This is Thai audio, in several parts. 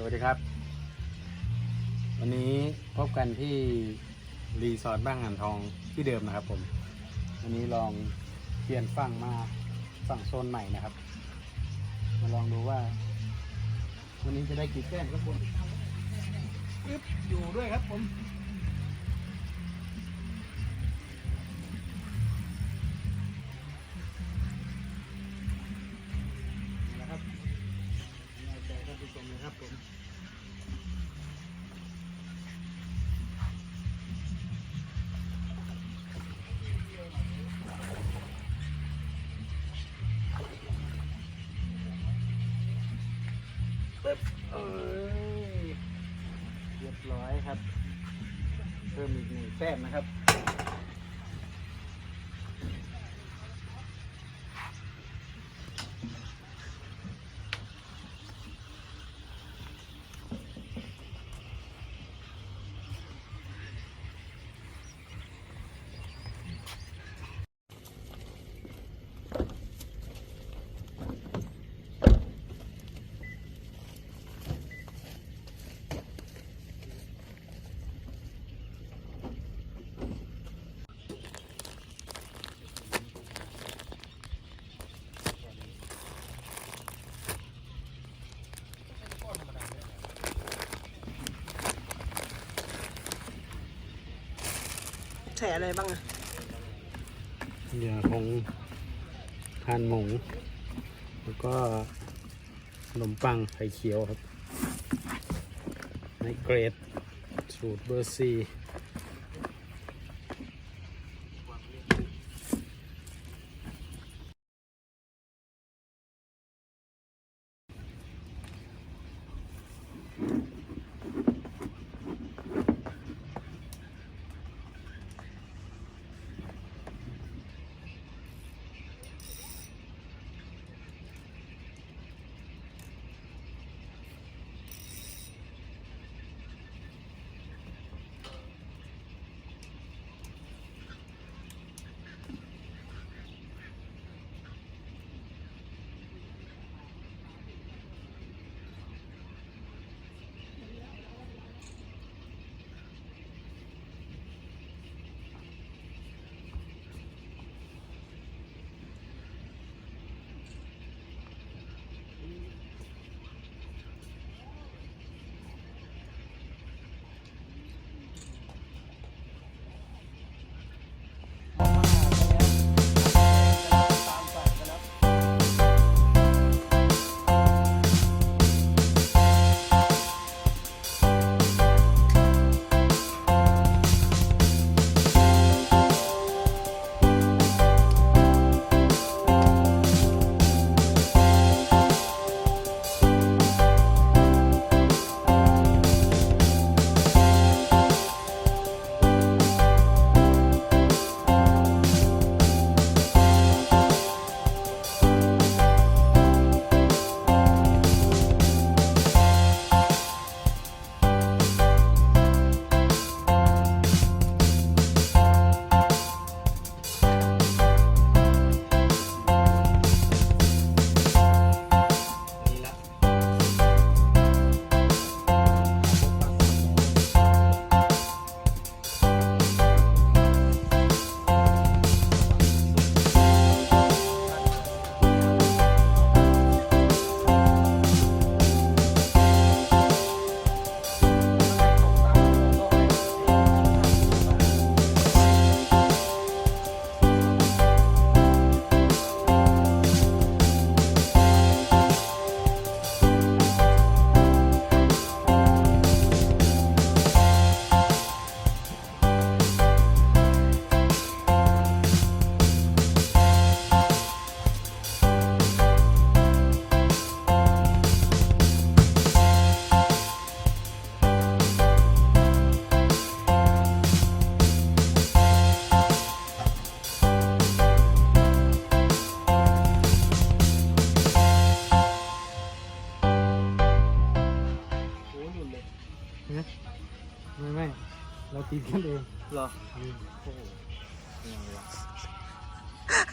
สวัสดีครับ วันนี้พบกันที่รีสอร์ทบ้างอ่างทองที่เดิมนะครับผม วันนี้ลองเปลี่ยนฝั่งมาฝั่งโซนใหม่นะครับ มาลองดูว่า วันนี้จะได้กี่แก้มครับผมอึ๊บอยู่ด้วยครับผม เรียบร้อยครับ เพิ่มอีกหนึ่งแต้มนะครับ อะไรบ้างอะเหยื่อของทานหมูแล้วก็ขนมปังไข่เขียวครับในเกรด สูตรเบอร์ซีนี่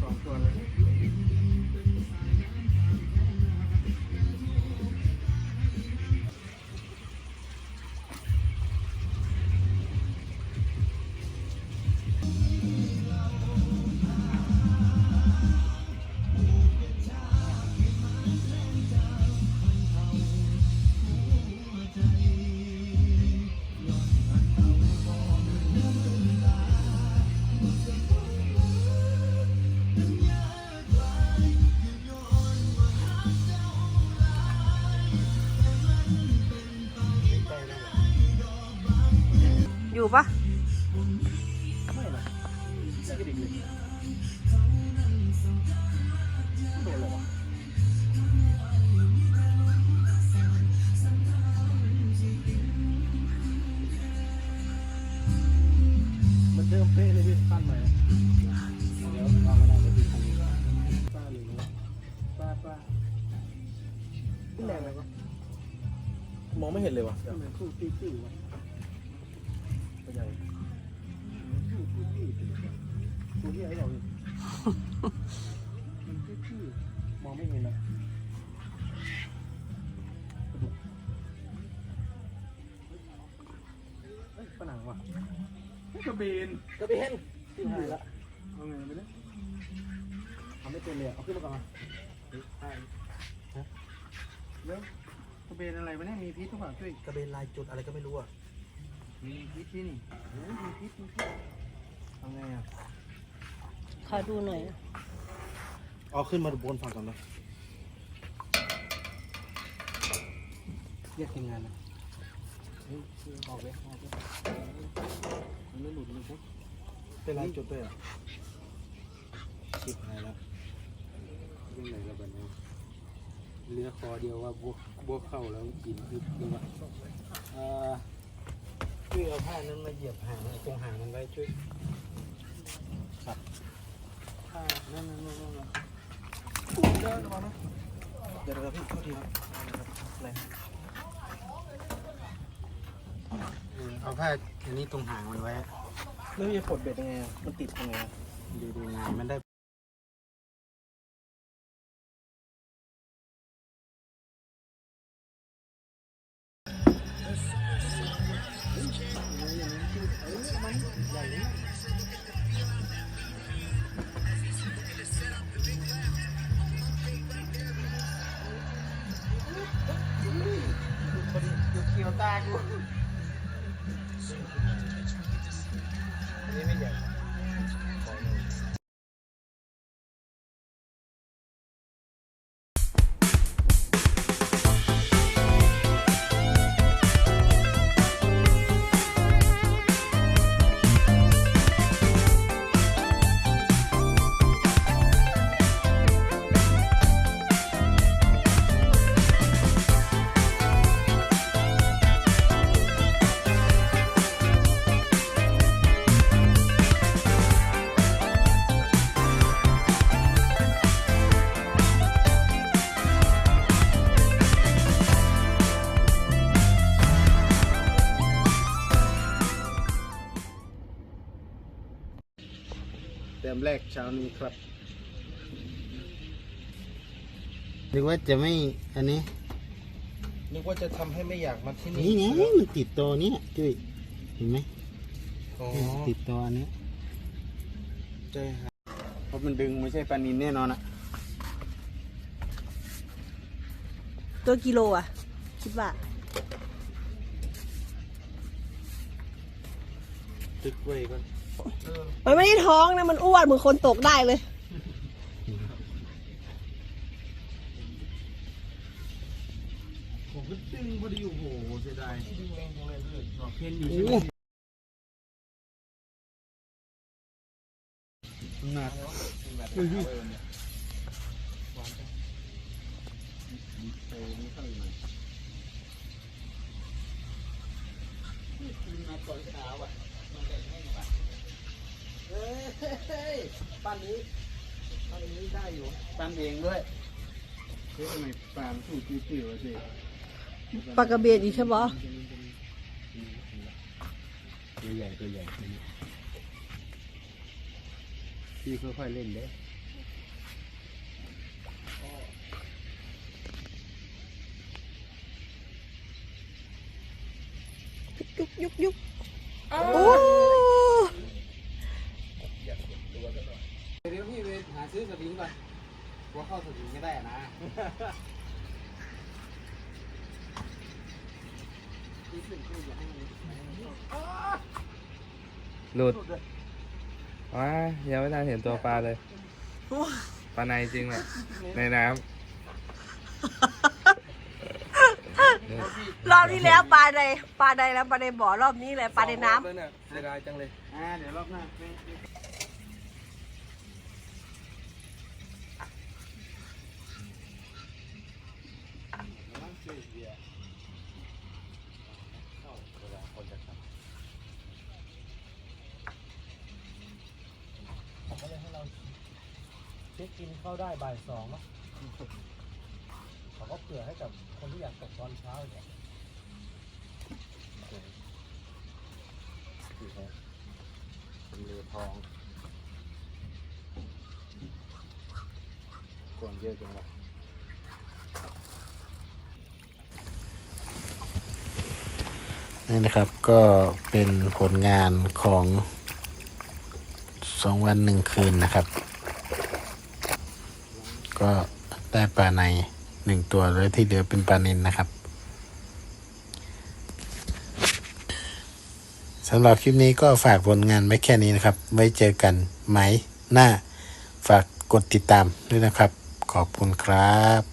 สองตัวเลย ยวะทำไมคู่ตี้ตี้วะเป็นยังไงคู่ตี้ตี้คู่ที่ไอ้เราเนี่ยมันตี้ตี้มองไม่เห็นนะเอ้ยฝรั่งว่ะกระเบนกระเบนที่หายละเอาไงไปเนี่ยทำไม่เป็นเลยเอาขึ้นมาก่อนมาใช่ฮะแล้วกระ เบนอะไรวะเนี่ยมีพิษหรือเปล่าช่วยกระเบนลายจุดอะไรก็ไม่รู้อะมีพิษที่นี่โอ้ยมีพิษมีพิษทำไงอะขอดูหน่อยเอาขึ้นมาบนฝั่งก่อนนะเรียกทีมงานนะเฮ้ยออกเลยออกเลยมันไม่หลุดเลยปุ๊บเป็นลายจุดด้วยอะชิบหายแล้วยังไงระเบิดเนี่ย เรือคอเดียวว่าบวกบวกเข้าแล้วกินพิษหรือว่าเอ่อช่วยเอาผ้านั้นมาเหยียบหางตรงหางมันไว้ช่วยครับผ้านั่นนั่นนั่นนั่นเดินมานะเดี๋ยวเดี๋ยวพี่โทษทีครับอะไรเออเอาผ้าอันนี้ตรงหางมันไว้แล้วพี่จะกดเบ็ดยังไงอะมันติดยังไงอะดูดูงานมันได้ ตากูอันนี้ไม่ใหญ่ แรกเช้านี้ครับนึกว่าจะไม่อันนี้นึกว่าจะทำให้ไม่อยากมาที่นี่นี่ไงมันติดตัวเนี้ยจุ้ยเห็นไหมอ๋อติดตัวอันนี้ใจหายเพราะมันดึงไม่ใช่ปลานินแน่นอนอะตัวกิโลอะ คิดว่าตึกไว้ก่อน มันไม่ได้ท้องนะ มันอ้วนเหมือนคนตกได้เลย ผมก็ดึงพอดีโอ้โหเสียดายดึงแรงจังเลยพี่เพนอยู่ใช่ไหมหนักมา ปั้นนี้ปั้นนี้ได้อยู่ปั้นเองด้วยเฮ้ยทำไมปลามันสู้ติ้วๆวะสิปลากระเบนอีกใช่ปะตัวใหญ่ตัวใหญ่ตัวนี้พี่ค่อยๆเล่นเด้ยุกยุกยุกโอ้ ยวพี่ไปหาซื้อสวิงก่อนกลัวเข้าสวิงไม่ได้นะพี่ขึ้นพี่อย่าให้มันหลุดว้ายังไม่ทันเห็นตัวปลาเลย ปลาในจริงแหละในน้เพราะพี่รอบที่แล้วปลาใดปลาใดแล้วปลาในบ่อรอบนี้เลยปลาในน้สองรอบแล้วเนี่ยเสียดายจังเลย อ่า เดี๋ยวรอบหน้าไม่ไม่เขาก็เลยให้เราเช็ค กินเข้าได้บ่ายสองเนาะเขาก็เผื่อให้กับคนที่อยากตกตอนเช้าเนี่ยนี่ครับเป็นเรือทองกวนเยอะจังวะนี่นะครับก็เป็นผลงานของสองวันหนึ่งคืนนะครับ ก็ได้ปลาในหนึ่งตัวแล้วที่เหลือเป็นปลานินนะครับสำหรับคลิปนี้ก็ฝากผลงานไว้แค่นี้นะครับ ไว้เจอกันไหมหน้า ฝากกดติดตามด้วยนะครับ ขอบคุณครับ